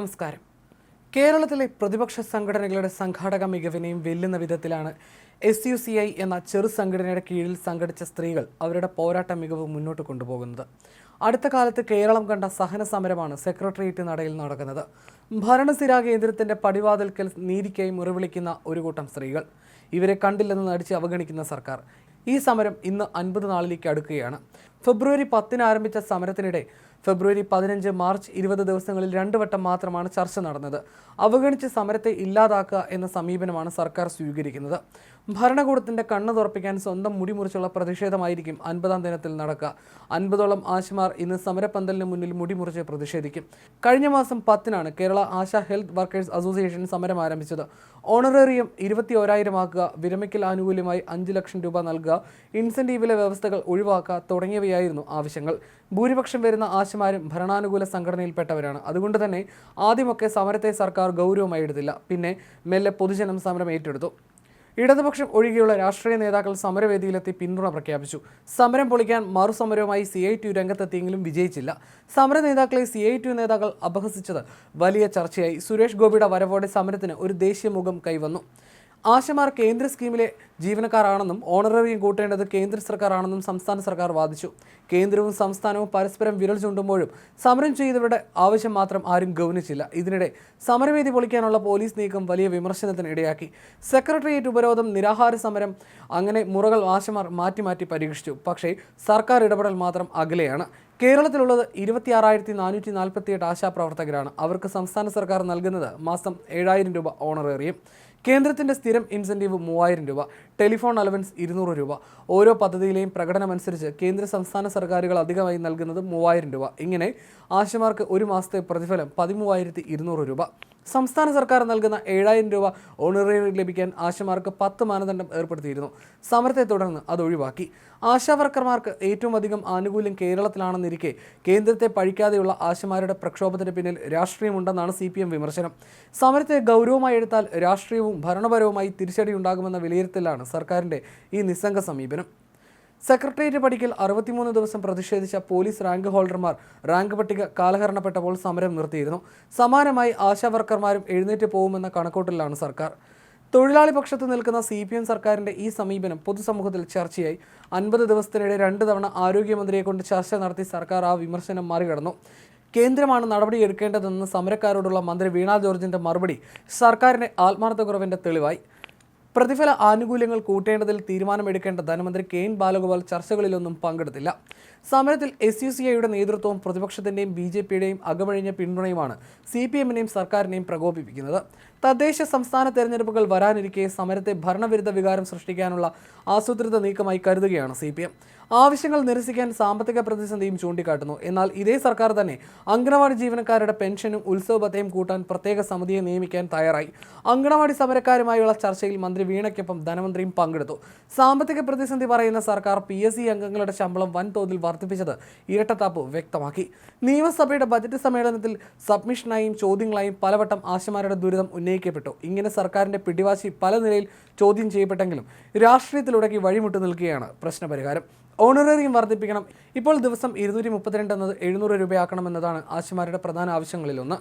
നമസ്കാരം. കേരളത്തിലെ പ്രതിപക്ഷ സംഘടനകളുടെ സംഘാടക മികവിനെയും വെല്ലുന്ന വിധത്തിലാണ് എസ് യു സി ഐ എന്ന ചെറു സംഘടനയുടെ കീഴിൽ സംഘടിച്ച സ്ത്രീകൾ അവരുടെ പോരാട്ട മികവ് മുന്നോട്ട് കൊണ്ടുപോകുന്നത്. അടുത്ത കാലത്ത് കേരളം കണ്ട സഹന സമരമാണ് സെക്രട്ടേറിയറ്റ് നടയിൽ നടക്കുന്നത്. ഭരണസിരാ കേന്ദ്രത്തിന്റെ പടിവാതിൽക്കൽ നീതിക്കായി മുറിവിളിക്കുന്ന ഒരു കൂട്ടം സ്ത്രീകൾ. ഇവരെ കണ്ടില്ലെന്ന് നടിച്ച് അവഗണിക്കുന്ന സർക്കാർ. ഈ സമരം ഇന്ന് അൻപത് നാളിലേക്ക് അടുക്കുകയാണ്. ഫെബ്രുവരി പത്തിന് ആരംഭിച്ച സമരത്തിനിടെ ഫെബ്രുവരി പതിനഞ്ച് മാർച്ച് ഇരുപത് ദിവസങ്ങളിൽ രണ്ടു വട്ടം മാത്രമാണ് ചർച്ച നടന്നത്. അവഗണിച്ച് സമരത്തെ ഇല്ലാതാക്കുക എന്ന സമീപനമാണ് സർക്കാർ സ്വീകരിക്കുന്നത്. ഭരണകൂടത്തിന്റെ കണ്ണു തുറപ്പിക്കാൻ സ്വന്തം മുടിമുറിച്ചുള്ള പ്രതിഷേധമായിരിക്കും അൻപതാം ദിനത്തിൽ നടക്കുക. അൻപതോളം ആശമാർ ഇന്ന് സമരപ്പന്തലിന് മുന്നിൽ മുടിമുറിച്ച് പ്രതിഷേധിക്കും. കഴിഞ്ഞ മാസം പത്തിനാണ് Kerala Asha health workers association സമരം ആരംഭിച്ചത്. ഓണറേറിയം ഇരുപത്തി ഒരായിരം ആക്കുക വിരമിക്കൽ ആനുകൂല്യമായി അഞ്ച് ലക്ഷം രൂപ നൽകുക ഇൻസെന്റീവിലെ വ്യവസ്ഥകൾ ഒഴിവാക്കുക തുടങ്ങിയവയായിരുന്നു ആവശ്യങ്ങൾ. ഭൂരിപക്ഷം വരുന്ന ആശമാരും ഭരണാനുകൂല സംഘടനയിൽപ്പെട്ടവരാണ്. അതുകൊണ്ട് തന്നെ ആദ്യമൊക്കെ സമരത്തെ സർക്കാർ ഗൗരവമായി എടുത്തില്ല. പിന്നെ മെല്ലെ പൊതുജനം സമരം ഏറ്റെടുത്തു. ഇടതുപക്ഷം ഒഴികെയുള്ള രാഷ്ട്രീയ നേതാക്കൾ സമരവേദിയിലെത്തി പിന്തുണ പ്രഖ്യാപിച്ചു. സമരം പൊളിക്കാൻ മറുസമരവുമായി സി ഐ ടി രംഗത്തെത്തിയെങ്കിലും വിജയിച്ചില്ല. സമര നേതാക്കളെ സി ഐ ടി നേതാക്കൾ അപഹസിച്ചത് വലിയ ചർച്ചയായി. സുരേഷ് ഗോപിയുടെ വരവോടെ സമരത്തിന് ഒരു ദേശീയ മുഖം കൈവന്നു. ആശമാർ കേന്ദ്ര സ്കീമിലെ ജീവനക്കാരാണെന്നും ഓണററിയും കൂട്ടേണ്ടത് കേന്ദ്ര സർക്കാരാണെന്നും സംസ്ഥാന സർക്കാർ വാദിച്ചു. കേന്ദ്രവും സംസ്ഥാനവും പരസ്പരം വിരൽ ചൂണ്ടുമ്പോഴും സമരം ചെയ്തവരുടെ ആവശ്യം മാത്രം ആരും ഗൗനിച്ചില്ല. ഇതിനിടെ സമരവേദി പൊളിക്കാനുള്ള പോലീസ് നീക്കം വലിയ വിമർശനത്തിന് ഇടയാക്കി സെക്രട്ടേറിയറ്റ് ഉപരോധം നിരാഹാര സമരം അങ്ങനെ മുറകൾ ആശമാർ മാറ്റി മാറ്റി പരീക്ഷിച്ചു. പക്ഷേ സർക്കാർ ഇടപെടൽ മാത്രം അകലെയാണ്. കേരളത്തിലുള്ളത് ഇരുപത്തിയാറായിരത്തി നാനൂറ്റി നാൽപ്പത്തിയെട്ട് ആശാപ്രവർത്തകരാണ് അവർക്ക് സംസ്ഥാന സർക്കാർ നൽകുന്നത് മാസം ഏഴായിരം രൂപ ഓണറേറിയം. കേന്ദ്രത്തിന്റെ സ്ഥിരം ഇൻസെന്റീവ് മൂവായിരം രൂപ ടെലിഫോൺ അലവൻസ് ഇരുന്നൂറ് രൂപ. ഓരോ പദ്ധതിയിലെയും പ്രകടനമനുസരിച്ച് കേന്ദ്ര സംസ്ഥാന സർക്കാരുകൾ അധികമായി നൽകുന്നത് മൂവായിരം രൂപ. ഇങ്ങനെ ആശമാർക്ക് ഒരു മാസത്തെ പ്രതിഫലം പതിമൂവായിരത്തി ഇരുന്നൂറ് രൂപ. സംസ്ഥാന സർക്കാർ നൽകുന്ന ഏഴായിരം രൂപ ഓണറേറിയം ലഭിക്കാൻ ആശമാർക്ക് പത്ത് മാനദണ്ഡം ഏർപ്പെടുത്തിയിരുന്നു. സമരത്തെ തുടർന്ന് അത് ഒഴിവാക്കി. ആശാവർക്കർമാർക്ക് ഏറ്റവും അധികം ആനുകൂല്യം കേരളത്തിലാണെന്നിരിക്കെ കേന്ദ്രത്തെ പഴിക്കാതെയുള്ള ആശമാരുടെ പ്രക്ഷോഭത്തിന് പിന്നിൽ രാഷ്ട്രീയമുണ്ടെന്നാണ് സി പി എം വിമർശനം. സമരത്തെ ഗൗരവമായി എടുത്താൽ രാഷ്ട്രീയവും ഭരണപരവുമായി തിരിച്ചടിയുണ്ടാകുമെന്ന വിലയിരുത്തലാണ് സർക്കാരിന്റെ ഈ നിസ്സംഗ സമീപനം. സെക്രട്ടേറിയറ്റ് പടിക്കൽ അറുപത്തിമൂന്ന് ദിവസം പ്രതിഷേധിച്ച പോലീസ് റാങ്ക് ഹോൾഡർമാർ റാങ്ക് പട്ടിക കാലഹരണപ്പെട്ടപ്പോൾ സമരം നിർത്തിയിരുന്നു. സമാനമായി ആശാവർക്കർമാരും എഴുന്നേറ്റ് പോകുമെന്ന കണക്കൂട്ടലിലാണ് സർക്കാർ. തൊഴിലാളി പക്ഷത്ത് നിൽക്കുന്ന സി പി എം സർക്കാരിന്റെ ഈ സമീപനം പൊതുസമൂഹത്തിൽ ചർച്ചയായി. അൻപത് ദിവസത്തിനിടെ രണ്ട് തവണ ആരോഗ്യമന്ത്രിയെ കൊണ്ട് ചർച്ച നടത്തി സർക്കാർ ആ വിമർശനം മറികടന്നു. കേന്ദ്രമാണ് നടപടിയെടുക്കേണ്ടതെന്ന് സമരക്കാരോടുള്ള മന്ത്രി വീണാ ജോർജിന്റെ മറുപടി സർക്കാരിന്റെ ആത്മാർത്ഥക്കുറവിന്റെ തെളിവായി. പ്രതിഫല ആനുകൂല്യങ്ങൾ കൂട്ടേണ്ടതിൽ തീരുമാനമെടുക്കേണ്ട ധനമന്ത്രി കെ എൻ ബാലഗോപാൽ ചർച്ചകളിലൊന്നും പങ്കെടുത്തില്ല. സമരത്തിൽ എസ് യു സി ഐയുടെ നേതൃത്വവും പ്രതിപക്ഷത്തിന്റെയും ബി ജെ പിയുടെയും അകമഴിഞ്ഞ പിന്തുണയുമാണ് സി പി എമ്മിനെയും സർക്കാരിനെയും പ്രകോപിപ്പിക്കുന്നത്. തദ്ദേശ സംസ്ഥാന തെരഞ്ഞെടുപ്പുകൾ വരാനിരിക്കെ സമരത്തെ ഭരണവിരുദ്ധ വികാരം സൃഷ്ടിക്കാനുള്ള ആസൂത്രിത നീക്കമായി കരുതുകയാണ് സി പി എം ആവശ്യങ്ങൾ നിരസിക്കാൻ സാമ്പത്തിക പ്രതിസന്ധിയും ചൂണ്ടിക്കാട്ടുന്നു. എന്നാൽ ഇതേ സർക്കാർ തന്നെ അങ്കണവാടി ജീവനക്കാരുടെ പെൻഷനും ഉത്സവബത്തയും കൂട്ടാൻ പ്രത്യേക സമിതിയെ നിയമിക്കാൻ തയ്യാറായി. അങ്കണവാടി സമരക്കാരുമായുള്ള ചർച്ചയിൽ മന്ത്രി വീണയ്ക്കൊപ്പം ധനമന്ത്രിയും പങ്കെടുത്തു. സാമ്പത്തിക പ്രതിസന്ധി പറയുന്ന സർക്കാർ പി എസ് സി അംഗങ്ങളുടെ ശമ്പളം വൻതോതിൽ വർദ്ധിപ്പിച്ചത് ഇരട്ടത്താപ്പ് വ്യക്തമാക്കി. നിയമസഭയുടെ ബജറ്റ് സമ്മേളനത്തിൽ സബ്മിഷനായും ചോദ്യങ്ങളായും പലവട്ടം ആശമാരുടെ ദുരിതം ഉന്നയിക്കപ്പെട്ടു. ഇങ്ങനെ സർക്കാരിന്റെ പിടിവാശി പല നിലയിൽ ചോദ്യം ചെയ്യപ്പെട്ടെങ്കിലും രാഷ്ട്രീയത്തിലുടക്കി വഴിമുട്ട് നിൽക്കുകയാണ് പ്രശ്നപരിഹാരം. ഓണറേറിയം വർദ്ധിപ്പിക്കണം. ഇപ്പോൾ ദിവസം ഇരുന്നൂറ്റി മുപ്പത്തിരണ്ട് എന്നത് എഴുന്നൂറ് രൂപയാക്കണമെന്നതാണ് ആശുമാരുടെ പ്രധാന ആവശ്യങ്ങളിലൊന്ന്.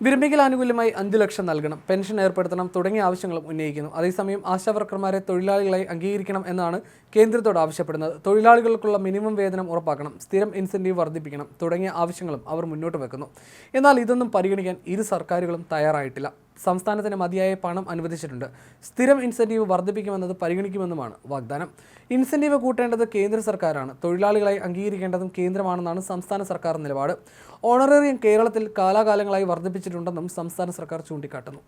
വിരമിക്കൽ ആനുകൂല്യമായി അഞ്ച് ലക്ഷം നൽകണം. പെൻഷൻ ഏർപ്പെടുത്തണം തുടങ്ങിയ ആവശ്യങ്ങളും ഉന്നയിക്കുന്നു. അതേസമയം ആശാവർക്കർമാരെ തൊഴിലാളികളായി അംഗീകരിക്കണം എന്നാണ് കേന്ദ്രത്തോട് ആവശ്യപ്പെടുന്നത്. തൊഴിലാളികൾക്കുള്ള മിനിമം വേതനം ഉറപ്പാക്കണം. സ്ഥിരം ഇൻസെന്റീവ് വർദ്ധിപ്പിക്കണം തുടങ്ങിയ ആവശ്യങ്ങളും അവർ മുന്നോട്ട് വെക്കുന്നു. എന്നാൽ ഇതൊന്നും പരിഗണിക്കാൻ ഇരു സർക്കാരുകളും തയ്യാറായിട്ടില്ല. സംസ്ഥാനത്തിന് മതിയായ പണം അനുവദിച്ചിട്ടുണ്ട്. സ്ഥിരം ഇൻസെന്റീവ് വർദ്ധിപ്പിക്കുമെന്നത് പരിഗണിക്കുമെന്നുമാണ് വാഗ്ദാനം. ഇൻസെന്റീവ് കൂട്ടേണ്ടത് കേന്ദ്ര സർക്കാരാണ്. തൊഴിലാളികളായി അംഗീകരിക്കേണ്ടതും കേന്ദ്രമാണെന്നാണ് സംസ്ഥാന സർക്കാർ നിലപാട്. ഓണറേറിയം കേരളത്തിൽ കാലാകാലങ്ങളായി വർദ്ധിപ്പിച്ചിട്ടുണ്ടെന്നും സംസ്ഥാന സർക്കാർ ചൂണ്ടിക്കാട്ടുന്നു.